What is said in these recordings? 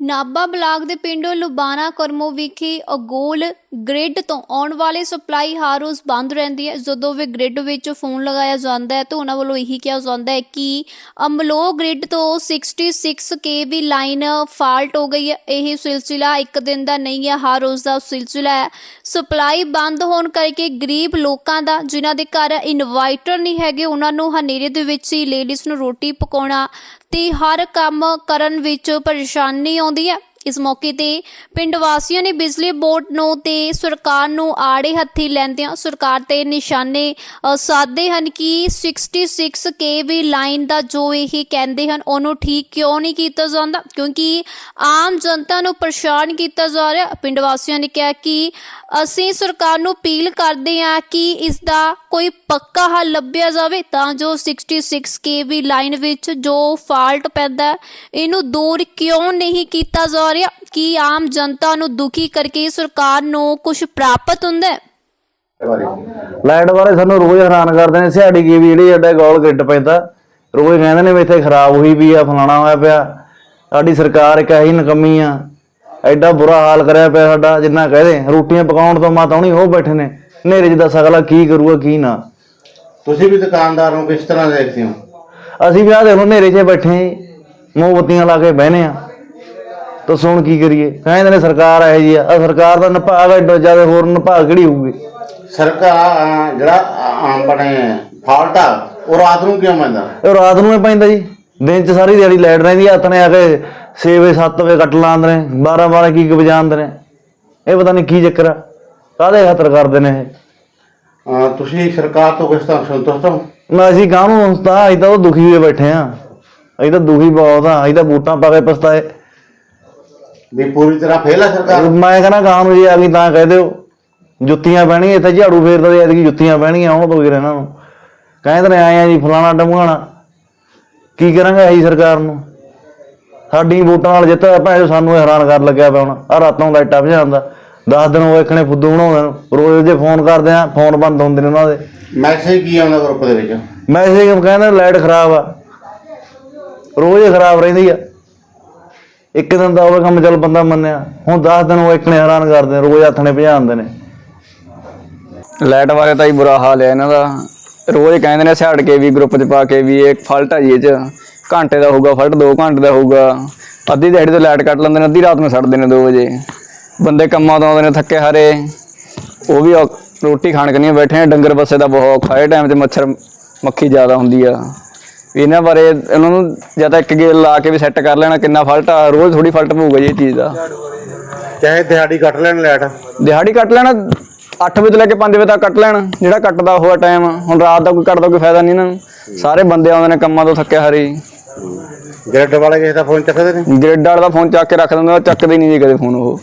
Nabha block ਦੇ ਪਿੰਡ ਲੁਬਾਣਾ ਕਰਮੋ ਵਿਖੇ ਅਗੋਲ ਗ੍ਰਿਡ ਤੋਂ ਆਉਣ ਵਾਲੀ ਸਪਲਾਈ ਹਰ ਰੋਜ਼ ਬੰਦ ਰਹਿੰਦੀ ਹੈ। ਜਦੋਂ ਵੀ ਗ੍ਰਿਡ ਵਿੱਚ ਫੋਨ ਲਗਾਇਆ ਜਾਂਦਾ ਹੈ, ਤਾਂ ਉਹਨਾਂ ਵੱਲੋਂ ਇਹੀ ਕਿਹਾ ਜਾਂਦਾ ਹੈ ਕਿ ਅਮਲੋ ਗ੍ਰਿਡ ਤੋਂ 66 ਕੇਵੀ ਲਾਈਨ ਫਾਲਟ ਹੋ ਗਈ ਹੈ। ਇਹ ਸਿਲਸਿਲਾ ਇੱਕ ਦਿਨ ਦਾ ਨਹੀਂ ਹੈ, ਹਰ ਰੋਜ਼ ਦਾ ਸਿਲਸਿਲਾ ਹੈ। ਸਪਲਾਈ ਬੰਦ ਹੋਣ ਕਰਕੇ ਗਰੀਬ ਲੋਕਾਂ ਦਾ, ਜਿਨ੍ਹਾਂ ਦੇ ਘਰ ਇਨਵਾਈਟਰ ਨਹੀਂ ਹੈਗੇ, ਉਹਨਾਂ ਨੂੰ ਹਨੇਰੇ ਦੇ ਵਿੱਚ ਹੀ ਲੇਡੀਜ਼ ਨੂੰ ਰੋਟੀ ਪਕਾਉਣਾ ਤੇ ਹਰ ਕੰਮ ਕਰਨ ਵਿੱਚ ਪਰੇਸ਼ਾਨੀ ਆਉਂਦੀ ਹੈ। ਇਸ ਮੌਕੇ ਤੇ ਪਿੰਡ ਵਾਸੀਆਂ ਨੇ ਬਿਜਲੀ ਬੋਰਡ ਨੂੰ ਤੇ ਸਰਕਾਰ ਨੂੰ ਆੜੇ ਹੱਥੀ ਲੈਂਦਿਆਂ ਸਰਕਾਰ ਤੇ ਨਿਸ਼ਾਨੇ ਸਾਧਦੇ ਹਨ ਕਿ 66 ਕੇਵੀ ਲਾਈਨ ਦਾ ਜੋ ਇਹ ਕਹਿੰਦੇ ਹਨ, ਉਹਨੂੰ ਠੀਕ ਕਿਉਂ ਨਹੀਂ ਕੀਤਾ ਜਾਂਦਾ? ਕਿਉਂਕਿ ਆਮ ਜਨਤਾ ਨੂੰ ਪਰੇਸ਼ਾਨ ਕੀਤਾ ਜਾ ਰਿਹਾ। ਪਿੰਡ ਵਾਸੀਆਂ ਨੇ ਕਿਹਾ ਕਿ ਅਸੀਂ ਸਰਕਾਰ ਨੂੰ ਅਪੀਲ ਕਰਦੇ ਹਾਂ ਕਿ ਇਸ ਦਾ ਕੋਈ ਪੱਕਾ ਹੱਲ ਲੱਭਿਆ ਜਾਵੇ ਤਾਂ ਜੋ 66 ਕੇਵੀ ਲਾਈਨ ਵਿੱਚ ਜੋ ਫਾਲਟ ਪੈਂਦਾ, ਇਹਨੂੰ ਦੂਰ ਕਿਉਂ ਨਹੀਂ ਕੀਤਾ ਜਾ ਰਿਹਾ ਕਿ ਆਮ ਜਨਤਾ ਨੂੰ ਦੁਖੀ ਕਰਕੇ ਸਰਕਾਰ ਨੂੰ ਕੁਝ ਪ੍ਰਾਪਤ ਹੁੰਦਾ ਹੈ? ਲਾਈਟ ਬਾਰੇ ਸਾਨੂੰ ਰੋਜ਼ ਹੈਰਾਨ ਕਰਦੇ ਨੇ ਸਿਹਾੜੀ ਕੀ ਵੀ ਜਿਹੜੀ ਅੱਡਾ ਗੋਲ ਗਿੱਟ ਪੈਂਦਾ ਰੋਜ਼ ਕਹਿੰਦੇ ਨੇ ਵੀ ਇੱਥੇ ਖਰਾਬ ਹੋਈ ਵੀ ਆ ਫਲਾਣਾ ਹੋਇਆ ਪਿਆ ਸਾਡੀ ਸਰਕਾਰ ਇੱਕ ਇਹੀ ਨਕਮੀ ਆ ਐਡਾ ਬੁਰਾ ਹਾਲ ਕਰਿਆ ਪਿਆ ਸਾਡਾ ਜਿੰਨਾ ਕਹਦੇ ਰੋਟੀਆਂ ਪਕਾਉਣ ਤੋਂ ਮਾਤਾ ਹੁਣੀ ਉਹ ਬੈਠੇ ਨੇ ਹਨੇਰੇ 'ਚ ਦੱਸ ਅਗਲਾ ਕੀ ਕਰੂਗਾ ਕੀ ਨਾ। ਤੁਸੀਂ ਵੀ ਦੁਕਾਨਦਾਰ ਨੂੰ ਕਿਸ ਤਰ੍ਹਾਂ ਦੇਖਦੇ ਹੋ? ਅਸੀਂ ਵੀ ਆ ਦੇਖੋ ਹਨੇਰੇ 'ਚ ਬੈਠੇ ਮੋਮਬੱਤੀਆਂ ਲਾ ਕੇ ਬਹਿਨੇ ਆ। ਤਾਂ ਸੁਣ ਕੀ ਕਰੀਏ? ਕਹਿੰਦੇ ਨੇ ਸਰਕਾਰ ਇਹੋ ਜੀ ਆ। ਆਹ ਸਰਕਾਰ ਦਾ ਨਿਭਾਗ ਐਡਾ ਜ਼ਿਆਦਾ ਹੋਰ ਨਿਭਾਗ ਕਿਹੜੀ ਹੋਊਗੀ? ਸਰਕਾਰ ਅਹ, ਜਿਹੜਾ ਅਹ, ਆਪਣੇ ਫਾਲਟ ਆ ਉਹ ਰਾਤ ਨੂੰ ਕਿਉਂ ਪੈਂਦਾ? ਇਹ ਰਾਤ ਨੂੰ ਹੀ ਪੈਂਦਾ ਜੀ। ਦਿਨ ਚ ਸਾਰੀ ਦਿਹਾੜੀ ਲਾਈਟ ਰਹਿੰਦੀ ਆ, ਹੱਥ ਨੇ ਆ ਕੇ 6 ਵਜੇ 7 ਵਜੇ ਕੱਟ ਲਾਉਂਦੇ ਨੇ 12 12 ਕੀ ਕੁ ਵਜਾਉਂਦੇ ਨੇ। ਇਹ ਪਤਾ ਨਹੀਂ ਕੀ ਚੱਕਰ ਆ। ਕਾਹਦੇ ਖਾਤਰ ਕਰਦੇ ਨੇ ਇਹ? ਅਹ, ਤੁਸੀਂ ਸਰਕਾਰ ਤੋਂ ਕਿਸ ਤਰ੍ਹਾਂ ਸੰਤੁਸ਼ਟ ਹੋ? ਨਾ ਅਸੀਂ ਕਾਹਨੂੰ ਹਸਤਾ ਅਸੀਂ ਤਾਂ ਉਹ ਦੁਖੀ ਹੋਏ ਬੈਠੇ ਆ। ਅਸੀਂ ਤਾਂ ਦੁਖੀ ਬਹੁਤ ਆ। ਅਸੀਂ ਤਾਂ ਬੂਟਾਂ ਪਾ ਕੇ ਪਛਤਾਏ। ਵੀ ਪੂਰੀ ਤਰ੍ਹਾਂ ਫੇਲ ਆ ਸਰਕਾਰ? ਮੈਂ ਕਹਿੰਦਾ ਗਾਂ ਨੂੰ ਜੇ ਆ ਗਈ ਤਾਂ ਕਹਿ ਦਿਓ। ਜੁੱਤੀਆਂ ਪੈਣਗੀਆਂ ਇੱਥੇ ਝਾੜੂ ਫੇਰਦਾ ਤੇ ਐਤਕੀ ਜੁੱਤੀਆਂ ਪੈਣਗੀਆਂ ਉਹ ਬਗੈਰ ਇਹਨਾਂ ਨੂੰ। ਕਹਿੰਦੇ ਨੇ ਆਏ ਆ ਜੀ ਫਲਾਣਾ ਡਮਗਾਣਾ ਕੀ ਕਰਾਂਗੇ ਅਸੀਂ ਸਰਕਾਰ ਨੂੰ? ਸਾਡੀ ਵੋਟਾਂ ਨਾਲ ਜਿੱਤ ਚੋ ਸਾਨੂੰ ਹੈਰਾਨ ਕਰ ਲੱਗਿਆ ਪਿਆ ਹੁਣ। ਆ ਰਾਤੋਂ ਲਾਈਟਾਂ ਭਜਾਉਂਦਾ 10 ਦਿਨ ਹੋਏ ਇਕਣੇ ਫੁੱਦੂ ਬਣਾਉਂਦੇ ਨੂੰ। ਰੋਜ਼ ਜੇ ਫੋਨ ਕਰਦੇ ਆ ਫੋਨ ਬੰਦ ਹੁੰਦੇ ਨੇ ਉਹਨਾਂ ਦੇ। ਮੈਸੇਜ ਕੀ ਆਉਂਦਾ ਗਰੁੱਪ ਦੇ ਵਿੱਚ? ਮੈਸੇਜ ਕਹਿੰਦੇ ਲਾਈਟ ਖਰਾਬ ਆ। ਰੋਜ਼ ਹੀ ਖਰਾਬ ਰਹਿੰਦੀ ਆ। ਇੱਕ ਦਿਨ ਦਾ ਉਹ ਕੰਮ ਚੱਲ ਬੰਦਾ ਮੰਨਿਆ। ਹੁਣ 10 ਦਿਨ ਉਹ ਇਕਣੇ ਹੈਰਾਨ ਕਰਦੇ ਨੇ, ਰੋਜ਼ ਹੱਥ ਨੇ ਭਜਾਉਂਦੇ ਨੇ। ਲਾਈਟ ਬਾਰੇ ਤਾਂ ਹੀ ਬੁਰਾ ਹਾਲ ਹੈ ਇਹਨਾਂ ਦਾ। ਰੋਜ਼ ਕਹਿੰਦੇ ਨੇ ਛੱਡ ਕੇ ਵੀ ਗਰੁੱਪ 'ਚ ਪਾ ਕੇ ਵੀ ਇਹ ਫਾਲਟ ਆ ਜੀ ਇਹ 'ਚ। ਘੰਟੇ ਦਾ ਹੋਊਗਾ ਫਾਲਟ 2 ਘੰਟੇ ਦਾ ਹੋਊਗਾ। ਅੱਧੀ ਦਿਹਾੜੀ ਤੋਂ ਲਾਈਟ ਕੱਟ ਲੈਂਦੇ ਨੇ ਅੱਧੀ ਰਾਤ ਨੂੰ ਛੱਡਦੇ ਨੇ 2 ਵਜੇ। ਬੰਦੇ ਕੰਮਾਂ ਤੋਂ ਆਉਂਦੇ ਨੇ ਥੱਕੇ ਹਾਰੇ। ਉਹ ਵੀ ਰੋਟੀ ਖਾਣ ਕਨੀ ਬੈਠੇ ਨੇ ਡੰਗਰ ਬੱਸੇ ਦਾ ਬਹੁਤ ਔਖਾ ਹੈ ਟਾਈਮ 'ਚ ਮੱਛਰ ਮੱਖੀ ਜ਼ਿਆਦਾ ਹੁੰਦੀ ਆ। ਵੀ ਇਹਨਾਂ ਬਾਰੇ ਇਹਨਾਂ ਨੂੰ ਜਾਂ ਤਾਂ ਇੱਕ ਗੇਲ ਲਾ ਕੇ ਵੀ ਸੈੱਟ ਕਰ ਲੈਣਾ ਕਿੰਨਾ ਫਾਲਟ ਆ ਰੋਜ਼ ਥੋੜੀ ਫਾਲਟ ਪਊਗਾ ਜੀ ਇਹ ਚੀਜ਼ ਦਾ। ਚਾਹੇ ਦਿਹਾੜੀ ਕੱਟ ਲੈਣ ਲਾਈਟ ਦਿਹਾੜੀ ਕੱਟ ਲੈਣਾ 8 ਵਜੇ ਤੋਂ ਲੈ ਕੇ 5 ਵਜੇ ਤੱਕ ਕੱਟ ਲੈਣ ਜਿਹੜਾ ਕੱਟਦਾ ਹੋਇਆ ਟਾਈਮ ਹੁਣ ਰਾਤ ਦਾ ਕੋਈ ਕੱਟਦਾ ਕੋਈ ਫਾਇਦਾ ਨਹੀਂ ਇਹਨਾਂ ਨੂੰ। ਸਾਰੇ ਬੰਦੇ ਆਉਂਦੇ ਨੇ ਕੰਮਾਂ ਤੋਂ ਥੱਕੇ ਹਾਰੇ। ਗ੍ਰਿਡ ਵਾਲੇ ਕਿਸੇ ਦਾ ਫੋਨ ਚੱਕਦੇ ਨੇ? ਗ੍ਰਿਡ ਵਾਲਾ ਦਾ ਫੋਨ ਚੱਕ ਕੇ ਰੱਖ ਦਿੰਦਾ ਚੱਕਦੇ ਨਹੀਂ ਜੀ ਕਦੇ ਫੋਨ ਉਹ।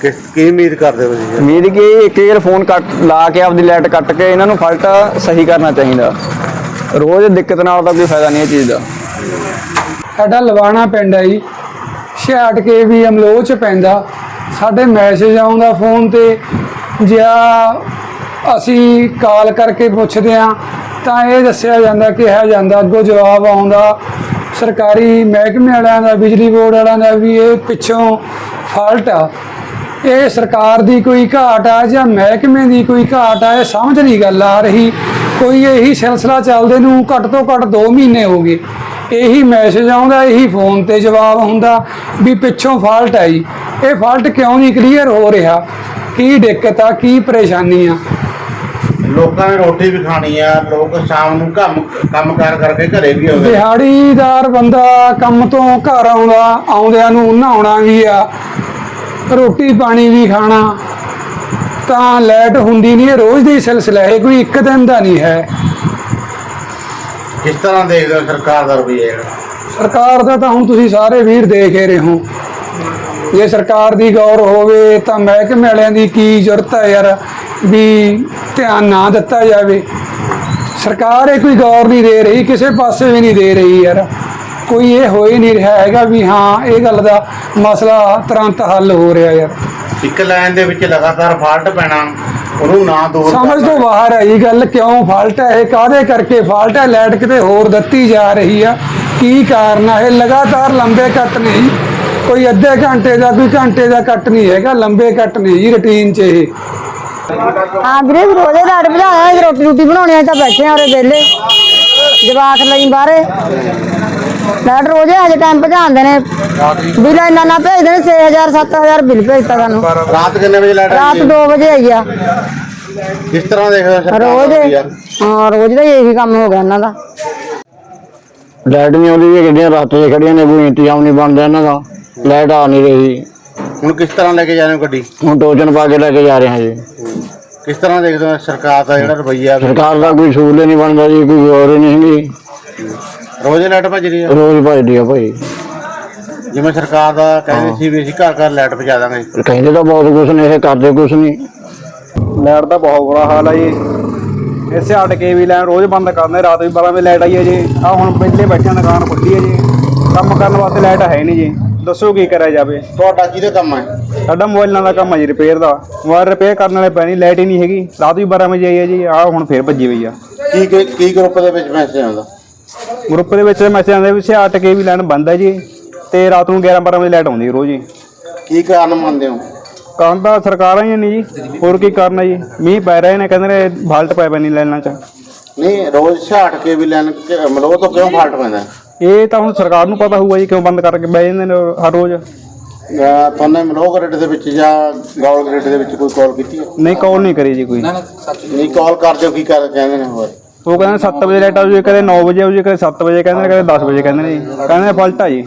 ਕਿਸ ਕੀ ਉਮੀਦ ਕਰਦੇ ਹੋ ਤੁਸੀਂ? ਉਮੀਦ ਕਿ ਇੱਕ ਵਾਰ ਫੋਨ ਕੱਟ ਲਾ ਕੇ ਆਪਦੀ ਲਾਈਟ ਕੱਟ ਕੇ ਇਹਨਾਂ ਨੂੰ ਫਲਟ ਸਹੀ ਕਰਨਾ ਚਾਹੀਦਾ। ਰੋਜ਼ ਦਿੱਕਤ ਨਾਲ ਤਾਂ ਕੋਈ ਫਾਇਦਾ ਨਹੀਂ ਇਹ ਚੀਜ਼ ਦਾ। ਸਾਡਾ ਲਵਾਣਾ ਪਿੰਡ ਹੈ ਜੀ। 66 ਕੇ ਵੀ ਅਮਲੋਹ ਚ ਪੈਂਦਾ। ਸਾਡੇ ਮੈਸੇਜ ਆਉਂਦਾ ਫੋਨ ਤੇ। ਜਾਂ ਅਸੀਂ ਕਾਲ ਕਰਕੇ ਪੁੱਛਦੇ ਆ ਤਾਂ ਇਹ ਦੱਸਿਆ ਜਾਂਦਾ ਕਿਹਾ ਜਾਂਦਾ ਅੱਗੋਂ ਜਵਾਬ ਆਉਂਦਾ। ਸਰਕਾਰੀ ਮਹਿਕਮੇ ਵਾਲਿਆਂ ਦਾ, ਬਿਜਲੀ ਬੋਰਡ ਵਾਲਿਆਂ ਦਾ ਵੀ ਇਹ ਪਿੱਛੋਂ ਫਾਲਟ ਆ। ਇਹ ਸਰਕਾਰ ਦੀ ਕੋਈ ਘਾਟ ਆ ਜਾਂ ਮਹਿਕਮੇ ਦੀ ਕੋਈ ਘਾਟ ਆ ਇਹ ਸਮਝ ਨਹੀਂ ਗੱਲ ਆ ਰਹੀ। ਕੋਈ ਇਹੀ ਸਿਲਸਿਲਾ ਚੱਲਦੇ ਨੂੰ ਘੱਟ ਤੋਂ ਘੱਟ 2 ਮਹੀਨੇ ਹੋ ਗਏ। ਇਹੀ ਮੈਸੇਜ ਆਉਂਦਾ ਇਹੀ ਫੋਨ ਤੇ ਜਵਾਬ ਹੁੰਦਾ ਵੀ ਪਿੱਛੋਂ ਫਾਲਟ ਆਈ। ਇਹ ਫਾਲਟ ਕਿਉਂ ਨਹੀਂ ਕਲੀਅਰ ਹੋ ਰਿਹਾ? ਕੀ ਦਿੱਕਤ ਆ ਕੀ ਪਰੇਸ਼ਾਨੀ ਆ? ਲੋਕਾਂ ਨੇ ਰੋਟੀ ਵੀ ਖਾਣੀ ਆ ਲੋਕ ਸ਼ਾਮ ਨੂੰ ਕੰਮ ਕੰਮ ਕਾਰ ਕਰਕੇ ਘਰੇ ਵੀ ਆਉਂਦੇ ਦਿਹਾੜੀਦਾਰ ਬੰਦਾ ਕੰਮ ਤੋਂ ਘਰ ਆਉਂਦਾ ਆਉਂਦਿਆਂ ਨੂੰ ਨਹਾਉਣਾ ਵੀ ਆ। ਰੋਟੀ ਪਾਣੀ ਵੀ ਖਾਣਾ ਤਾਂ ਲਾਈਟ ਹੁੰਦੀ ਨਹੀਂ ਇਹ ਰੋਜ਼ ਦੀ ਸਿਲਸਿਲਾ ਹੈ ਕੋਈ ਇੱਕ ਦਿਨ ਦਾ ਨਹੀਂ ਹੈ। ਕਿਸ ਤਰ੍ਹਾਂ ਦੇਖਦੇ ਹੋ ਸਰਕਾਰ ਦਾ ਰਵਈਆ ਜਿਹੜਾ? ਸਰਕਾਰ ਦਾ ਤਾਂ ਹੁਣ ਤੁਸੀਂ ਸਾਰੇ ਵੀਰ ਦੇਖ ਹੀ ਰਹੇ ਹੋ। ਜੇ ਸਰਕਾਰ ਦੀ ਗੌਰ ਹੋਵੇ ਤਾਂ ਮਹਿਕਮੇ ਵਾਲਿਆਂ ਦੀ ਕੀ ਜ਼ਰੂਰਤ ਹੈ ਯਾਰ ਵੀ ਧਿਆਨ ਨਾ ਦਿੱਤਾ ਜਾਵੇ। ਸਰਕਾਰ ਇਹ ਕੋਈ ਗੌਰ ਨਹੀਂ ਦੇ ਰਹੀ ਕਿਸੇ ਪਾਸੇ ਵੀ ਨਹੀਂ ਦੇ ਰਹੀ ਯਾਰ। ਕੋਈ ਇਹ ਹੋ ਹੀ ਨਹੀਂ ਰਿਹਾ ਹੈਗਾ ਵੀ ਹਾਂ ਇਹ ਗੱਲ ਦਾ ਮਸਲਾ ਤੁਰੰਤ ਹੱਲ ਹੋ ਰਿਹਾ ਯਾਰ। ਇੱਕ ਲਾਈਨ ਦੇ ਵਿੱਚ ਲਗਾਤਾਰ ਫਾਲਟ ਪੈਣਾ ਉਹਨੂੰ ਨਾ ਦੂਰ ਸਮਝ। ਤੋਂ ਬਾਹਰ ਹੈ ਇਹ ਗੱਲ ਕਿਉਂ ਫਾਲਟ ਹੈ ਇਹ ਕਾਹਦੇ ਕਰਕੇ ਫਾਲਟ ਹੈ? ਲਾਈਟ ਕਿਤੇ ਹੋਰ ਦਿੱਤੀ ਜਾ ਰਹੀ ਆ। ਕੀ ਕਾਰਨ ਹੈ ਲਗਾਤਾਰ ਲੰਬੇ ਕੱਟ ਨਹੀਂ। ਕੋਈ ਅੱਧੇ ਘੰਟੇ ਦਾ ਕੋਈ ਘੰਟੇ ਦਾ ਕੱਟ ਨਹੀਂ ਹੈਗਾ ਲੰਬੇ ਕੱਟ ਨਹੀਂ ਜੀ ਰੁਟੀਨ 'ਚ ਇਹ। ਹਾਂ ਵੀਰੇ ਰੋਜ਼ੇ ਦਾ ਅੜਬ ਬਣਾਇਆ ਰੋਟੀ ਰੋਟੀ ਬਣਾਉਣੀ ਆ ਤਾਂ ਬੈਠੇ ਆ ਉਰੇ ਵਿਹਲੇ। ਜਵਾਕ ਲਈ ਬਾਹਰੇ। ਲੈਟ ਰੋਜ਼ੇ ਅਜੇ ਟਾਈਮ ਭਜਾਉਂਦੇ ਨੇ। ਬਿੱਲ ਇੰਨਾ ਨਾ ਭੇਜਦੇ ਨੇ 6000 7000 ਬਿੱਲ ਭੇਜਤਾ ਸਾਨੂੰ। ਰਾਤ ਕਿੰਨੇ ਵਜੇ ਲਾਈਟ ਰਾਤ ਆਈ 2 ਵਜੇ ਆਈ ਆ। ਕਿਸ ਤਰ੍ਹਾਂ ਦੇਖਦੇ ਰੋਜ਼ ਹਾਂ ਰੋਜ਼ ਦਾ ਹੀ ਇਹੀ ਕੰਮ ਹੋ ਗਿਆ ਇਹਨਾਂ ਦਾ। ਲਾਈਟ ਨਹੀਂ ਆਉਂਦੀ ਜੀ ਗੱਡੀਆਂ ਰਸਤੇ 'ਚ ਖੜੀਆਂ ਨੇ ਕੋਈ ਇੰਤਜ਼ਾਮ ਨਹੀਂ ਬਣਦਾ ਇਹਨਾਂ ਦਾ। ਲਾਈਟ ਆ ਨਹੀਂ ਰਹੀ। ਹੁਣ ਕਿਸ ਤਰ੍ਹਾਂ ਲੈ ਕੇ ਜਾ ਰਹੇ ਹੋ ਗੱਡੀ? ਹੁਣ ਟੋਚਨ ਪਾ ਕੇ ਲੈ ਕੇ ਜਾ ਰਹੇ ਹਾਂ ਜੀ। ਕਿਸ ਤਰ੍ਹਾਂ ਦੇਖਦੇ ਹੋ ਸਰਕਾਰ ਦਾ ਜਿਹੜਾ ਰਵੱਈਆ ਸਰਕਾਰ ਦਾ ਕੋਈ ਸਹੂਲਤ ਨਹੀਂ ਬਣਦਾ ਜੀ ਕੋਈ ਹੋਰ ਨਹੀਂ ਹੈਗੀ। ਰੋਜ਼ ਲਾਈਟ ਭੱਜ ਰਹੀ ਹੈ ਰੋਜ਼ ਭਜਦੀ ਆ ਭਾਈ। ਜਿਵੇਂ ਸਰਕਾਰ ਦਾ ਕਹਿੰਦੇ ਸੀ ਵੀ ਅਸੀਂ ਘਰ ਘਰ ਲਾਈਟ ਪਹੁੰਚਾ ਦਾਂਗੇ। ਕਹਿੰਦੇ ਤਾਂ ਬਹੁਤ ਕੁਛ ਨੇ ਇਹ ਕਰਦੇ ਕੁਛ ਨਹੀਂ। ਲਾਈਟ ਦਾ ਬਹੁਤ ਬੁਰਾ ਹਾਲ ਆ ਜੀ। ਇਸੇ ਹਟ ਕੇ ਵੀ ਲਾਈਨ ਰੋਜ਼ ਬੰਦ ਕਰਦੇ ਰਾਤ ਵੀ 12 ਵਜੇ ਲਾਈਟ ਆਈ ਹੈ ਜੀ। ਆ ਹੁਣ ਪਹਿਲੇ ਬੈਠਿਆਂ ਦੁਕਾਨ ਖੁੱਲੀ ਹੈ ਜੀ। ਕੰਮ ਕਰਨ ਵਾਸਤੇ ਲਾਈਟ ਹੈ ਨਹੀਂ ਜੀ। ਦੱਸੋ ਕੀ ਕਰਿਆ ਜਾਵੇ। ਤੁਹਾਡਾ ਕਿਹਦੇ ਕੰਮ ਹੈ ਸਾਡਾ ਮੋਬਾਈਲਾਂ ਦਾ ਕੰਮ ਹੈ ਜੀ ਰਿਪੇਅਰ ਦਾ। ਮੋਬਾਈਲ ਰਿਪੇਅਰ ਕਰਨ ਵਾਲੇ ਪੈਣੀ ਲਾਈਟ ਹੀ ਨਹੀਂ ਹੈਗੀ। ਰਾਤ ਵੀ 12 ਵਜੇ ਆਈ ਹੈ ਜੀ ਆ ਹੁਣ ਫੇਰ ਭੱਜੀ ਹੋਈ ਆ। ਕੀ ਕੀ- ਕੀ ਗਰੁੱਪ ਦੇ ਵਿੱਚ ਮੈਸੇਜ ਆਉਂਦਾ? ਗਰੁੱਪ ਦੇ ਵਿੱਚ ਮੈਸੇਜ ਆਉਂਦੇ ਵੀ ਹਟ ਕੇ ਵੀ ਲਾਈਨ ਬੰਦ ਹੈ ਜੀ ਤੇ ਰਾਤ ਨੂੰ 11 12 ਵਜੇ ਲਾਈਟ ਆਉਂਦੀ ਹੈ ਰੋਜ਼ ਜੀ ਕੀ ਕਾਰਨ ਮੰਨਦੇ ਹੋ? ਕਾਰਨ ਤਾਂ ਸਰਕਾਰਾਂ ਹੀ ਨਹੀਂ ਜੀ ਹੋਰ ਕੀ ਕਾਰਨ ਹੈ ਜੀ? ਮੀਂਹ ਪੈ ਰਹੇ ਨੇ ਕਹਿੰਦੇ ਨੇ ਫਾਲਟ ਪੈ ਪੈਣੀ ਲਾਈਨਾਂ 'ਚ। ਨਹੀਂ ਰੋਜ਼ ਛਾਟ ਕੇ ਵੀ ਲੈਣ ਮਲੋਹ ਤੋਂ ਕਿਉਂ ਫਾਲਟ ਪੈਂਦਾ? ਇਹ ਤਾਂ ਹੁਣ ਸਰਕਾਰ ਨੂੰ ਪਤਾ ਹੋਊਗਾ ਜੀ ਕਿਉਂ ਬੰਦ ਕਰਕੇ ਬਹਿ ਜਾਂਦੇ ਨੇ ਹਰ ਰੋਜ਼। ਤੁਹਾਨੂੰ ਮਲੋਹ ਗ੍ਰਿਡ ਦੇ ਵਿੱਚ ਜਾਂ ਗੌਲ ਗ੍ਰਿਡ ਦੇ ਵਿੱਚ ਕੋਈ ਕਾਲ ਕੀਤੀ ਹੈ? ਨਹੀਂ ਕਾਲ ਨਹੀਂ ਕਰੀ ਜੀ ਕੋਈ। ਨਹੀਂ ਕਾਲ ਕਰਦੇ ਹੋ ਕੀ ਕਰ ਕਹਿੰਦੇ ਨੇ ਹੋਰ। ਉਹ ਕਹਿੰਦੇ 7 ਵਜੇ ਲਾਈਟ ਆ ਜੀ ਕਦੇ 9 ਵਜੇ ਆਉ ਜੀ ਕਦੇ 7 ਵਜੇ, ਕਹਿੰਦੇ ਨੇ, ਕਦੇ 10 ਵਜੇ, ਕਹਿੰਦੇ ਨੇ ਜੀ। ਕਹਿੰਦੇ ਨੇ ਫਾਲਟ ਆ ਜੀ।